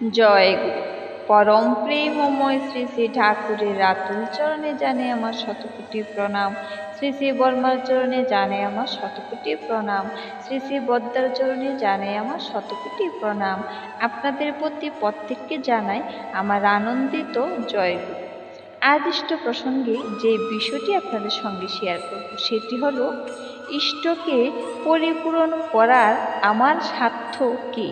জয় পরম প্রেমময় শ্রী শ্রী ঠাকুরের রাতুল চরণে জানে আমার শতকোটি প্রণাম। শ্রী শ্রী বর্মার চরণে জানে আমার শতকোটি প্রণাম। শ্রী শ্রী বদ্দার চরণে জানে আমার শতকোটি প্রণাম। আপনাদের প্রতি প্রত্যেককে জানাই আমার আনন্দিত জয়। আদিষ্ট প্রসঙ্গে যে বিষয়টি আপনাদের সঙ্গে শেয়ার করব, সেটি হলো, ইষ্টকে পরিপূরণ করার আমার স্বার্থ কী?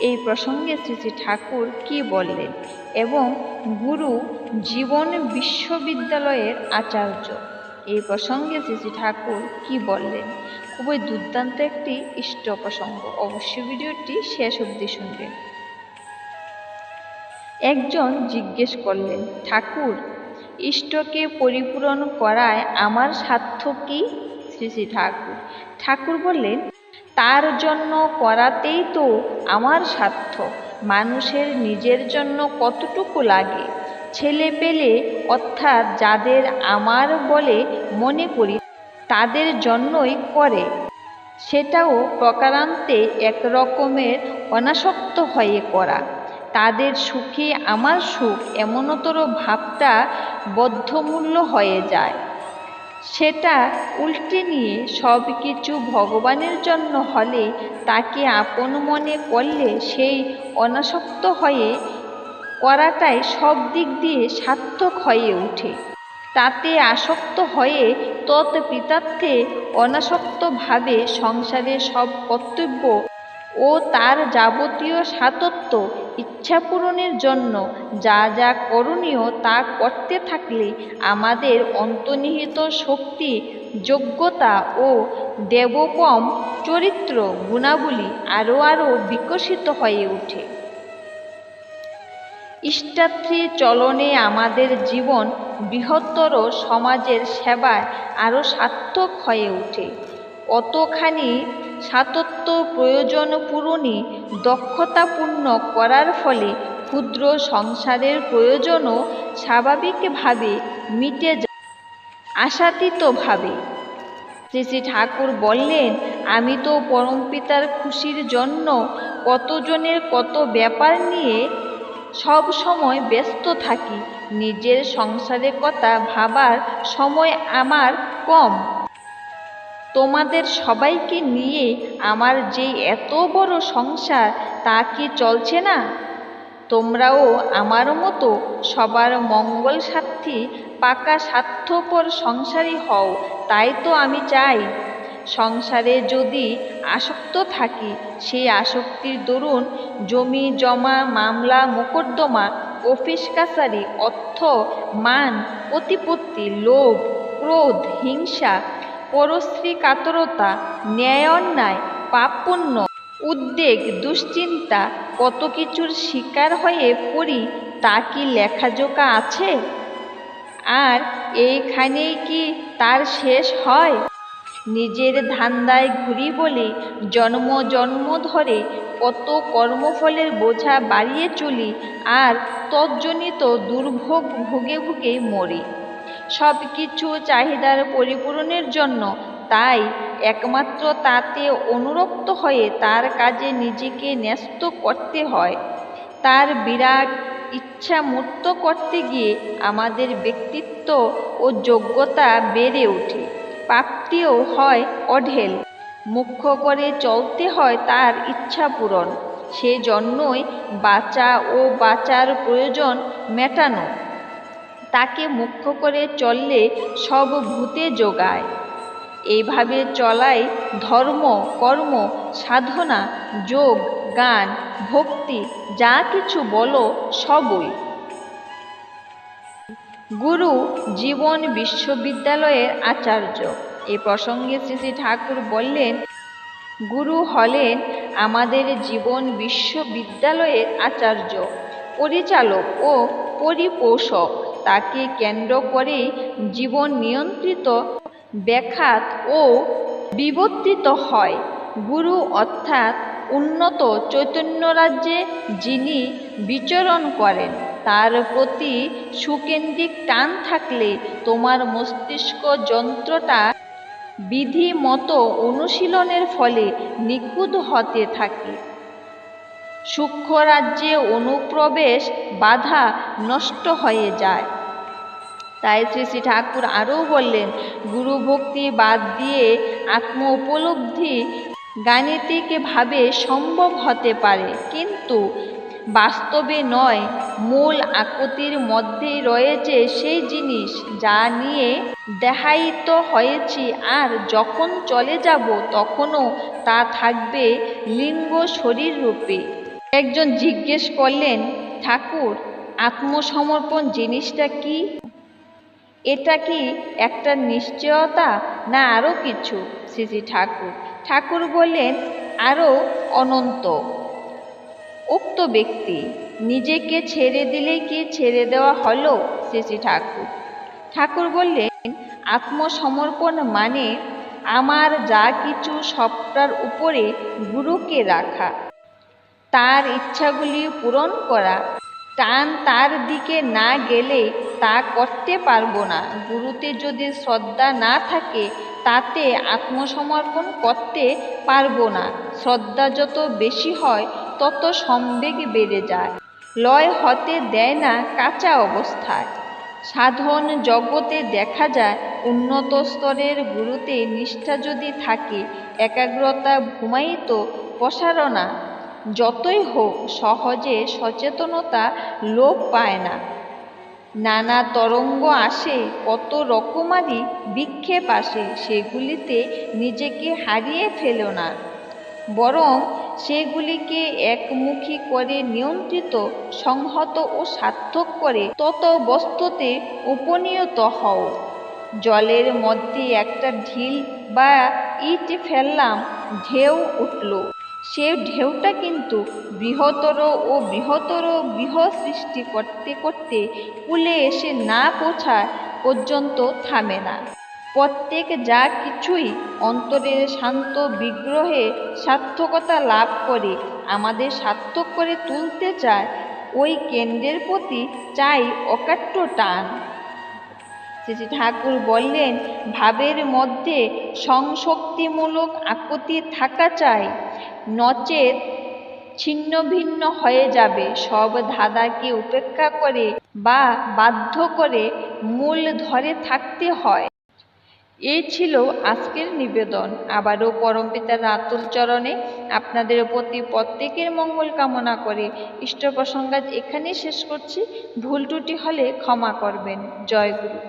এই প্রসঙ্গে শ্রী ঠাকুর কি বললেন? এবং গুরু জীবন বিশ্ববিদ্যালয়ের আচার্য। এই প্রসঙ্গে শ্রী ঠাকুর কি বললেন? খুবই দুর্দান্ত একটি ইষ্ট প্রসঙ্গ। অবশ্যই ভিডিওটি শেষ অবধি শুনবেন। একজন জিজ্ঞেস করলেন, ঠাকুর, ইষ্টকে পরিপূরণ করায় আমার স্বার্থ কি? শ্রী শ্রী ঠাকুর। ঠাকুর বললেন তার জন্য করাতেই তো আমার স্বার্থ মানুষের নিজের জন্য কতটুকু লাগে? ছেলে পেলে অর্থাৎ যাদের আমার বলে মনে করি, তাদের জন্যই করে। সেটাও প্রকারান্তে এক রকমের অনাসক্ত হয়ে করা তাদের সুখে আমার সুখ এমনতর ভাবটা বদ্ধমূল্য হয়ে যায়। সেটা উল্টে নিয়ে সব কিছু ভগবানের জন্য হলে তাকে আপন মনে করলে সেই অনাসক্ত হয়ে করাটাই সব দিক দিয়ে সার্থক হয়ে ওঠে। তাতে আসক্ত হয়ে তৎ পিতার্থে অনাসক্তভাবে সংসারের সব কর্তব্য ও তার যাবতীয় সাতত্ব ইচ্ছা পূরণের জন্য যা যা করণীয় তা করতে থাকলে আমাদের অন্তর্নিহিত শক্তি, যোগ্যতা ও দেবপম চরিত্র গুণাবলী আরও আরও বিকশিত হয়ে ওঠে। ইষ্টাত্রী চলনে আমাদের জীবন বৃহত্তর সমাজের সেবায় আরও সার্থক হয়ে ওঠে। অতখানি সাতত্ব প্রয়োজন পূরণী দক্ষতাপূর্ণ করার ফলে ক্ষুদ্র সংসারের প্রয়োজনও স্বাভাবিকভাবে মিটে যায়। আশাতীতভাবে। শ্রী শ্রী ঠাকুর বললেন, আমি তো পরমপিতার খুশির জন্য কতজনের কত ব্যাপার নিয়ে সব সময় ব্যস্ত থাকি। নিজের সংসারের কথা ভাবার সময় আমার কম। তোমাদের সবাইকে নিয়ে আমার যে এত বড় সংসার তা কি চলছে না? তোমরাও আমার মতো সবার মঙ্গল সাথী, পাকা স্বার্থপর সংসারী হও, তাই তো আমি চাই। সংসারে যদি আসক্ত থাকি সেই আসক্তির দরুন জমি, জমা, মামলা, মোকদ্দমা, অফিস, কাছারি, অর্থ, মান, প্রতিপত্তি, লোভ, ক্রোধ, হিংসা পরশ্রী কাতরতা ন্যায় অন্যায় পাপপুণ্য উদ্বেগ, দুশ্চিন্তা, কত কিছুর শিকার হয়ে পড়ি তা কি লেখাজোকা আছে? আর এইখানেই কি তার শেষ হয়? নিজের ধান্দায় ঘুরি বলে জন্ম জন্ম ধরে কত কর্মফলের বোঝা বাড়িয়ে চলি আর তজ্জনিত দুর্ভোগ ভুগে ভুগে মরি। সব কিছু চাহিদার পরিপূরণের জন্য। তাই একমাত্র তাতে অনুরক্ত হয়ে তার কাজে নিজেকে ন্যস্ত করতে হয়। তার বিরাট ইচ্ছা মুক্ত করতে গিয়ে আমাদের ব্যক্তিত্ব ও যোগ্যতা বেড়ে ওঠে। প্রাপ্তিও হয় অঢেল। মুখ্য করে চলতে হয় তার ইচ্ছা পূরণ। সেজন্যই বাঁচা ও বাঁচার প্রয়োজন মেটানো। তাকে মুখ্য করে চললে সব ভূতে যোগায় এইভাবে চলাই ধর্ম, কর্ম, সাধনা, যোগ, গান, ভক্তি, যা কিছু বলো সবই। গুরু জীবন বিশ্ববিদ্যালয়ের আচার্য। এ প্রসঙ্গে শ্রী শ্রী ঠাকুর বললেন, গুরু হলেন আমাদের জীবন বিশ্ববিদ্যালয়ের আচার্য, পরিচালক ও পরিপোষক। তাকে কেন্দ্র করে জীবন নিয়ন্ত্রিত ব্যাখ্যাত ও বিবর্তিত হয়। গুরু অর্থাৎ উন্নত চৈতন্য রাজ্যে যিনি বিচরণ করেন, তার প্রতি সুকেন্দ্রিক টান থাকলে তোমার মস্তিষ্ক যন্ত্রটা বিধি মতো অনুশীলনের ফলে নিখুঁত হতে থাকে। সূক্ষ্ম রাজ্যে অনুপ্রবেশ বাধা নষ্ট হয়ে যায়। তাই শ্রী শ্রী ঠাকুর আরও বললেন, গুরু ভক্তি বাদ দিয়ে আত্ম উপলব্ধি গাণিতিকভাবে সম্ভব হতে পারে। কিন্তু বাস্তবে নয়, মূল আকতির মধ্যেই রয়েছে সেই জিনিস যা নিয়ে দেহায়িত হয়েছি। আর যখন চলে যাব, তখনও তা থাকবে লিঙ্গ শরীর রূপে। একজন জিজ্ঞেস করলেন, ঠাকুর, আত্মসমর্পণ জিনিসটা কি? এটা কি একটা নিশ্চয়তা না আরও কিছু? শ্রী ঠাকুর। ঠাকুর বললেন আরও অনন্ত। উক্ত ব্যক্তি নিজেকে ছেড়ে দিলে কি ছেড়ে দেওয়া হলো? শ্রী ঠাকুর। ঠাকুর বললেন, আত্মসমর্পণ মানে আমার যা কিছু সবটার উপরে গুরুকে রাখা, তার ইচ্ছাগুলি পূরণ করা টান তার দিকে না গেলে তা করতে পারব না। গুরুতে যদি শ্রদ্ধা না থাকে, তাতে আত্মসমর্পণ করতে পারব না। শ্রদ্ধা যত বেশি হয়, তত সম্বেগ বেড়ে যায়। লয় হতে দেয় না কাঁচা অবস্থায়। সাধন জগতে দেখা যায়, উন্নত স্তরের গুরুতে নিষ্ঠা যদি থাকে, একাগ্রতা ঘুমায়িত প্রসারণা যতই হোক, সহজে সচেতনতা লোপ পায় না। নানা তরঙ্গ আসে, কত রকমারি বিক্ষেপ আসে, সেগুলিতে নিজেকে হারিয়ে ফেলো না। বরং সেগুলিকে একমুখী করে নিয়ন্ত্রিত, সংহত ও সার্থক করে তত বস্তুতে উপনীত হও। জলের মধ্যে একটা ঢিল বা ইট ফেললাম, ঢেউ উঠল। সে ঢেউটা কিন্তু বৃহত্তর ও বৃহত্তর বৃহ সৃষ্টি করতে করতে কুলে এসে না পৌঁছায় পর্যন্ত থামে না। প্রত্যেক যা কিছুই অন্তরের শান্ত বিগ্রহে সার্থকতা লাভ করে, আমাদের সার্থক করে তুলতে চায়, ওই কেন্দ্রের প্রতি চাই অকাট্য টান। শ্রী ঠাকুর বললেন, ভাবের মধ্যে সংশক্তিমূলক আকতি থাকা চাই। নচেত ছিন্ন ভিন্ন হয়ে যাবে। সব ধাঁধাকে উপেক্ষা করে বা বাধ্য করে মূল ধরে থাকতে হয়। এই ছিল আজকের নিবেদন। আবারও পরমপিতার আতুল চরণে আপনাদের প্রতি প্রত্যেকের মঙ্গল কামনা করে ইষ্ট প্রসঙ্গাজ এখানেই শেষ করছি। ভুল ত্রুটি হলে ক্ষমা করবেন। জয় গুরু।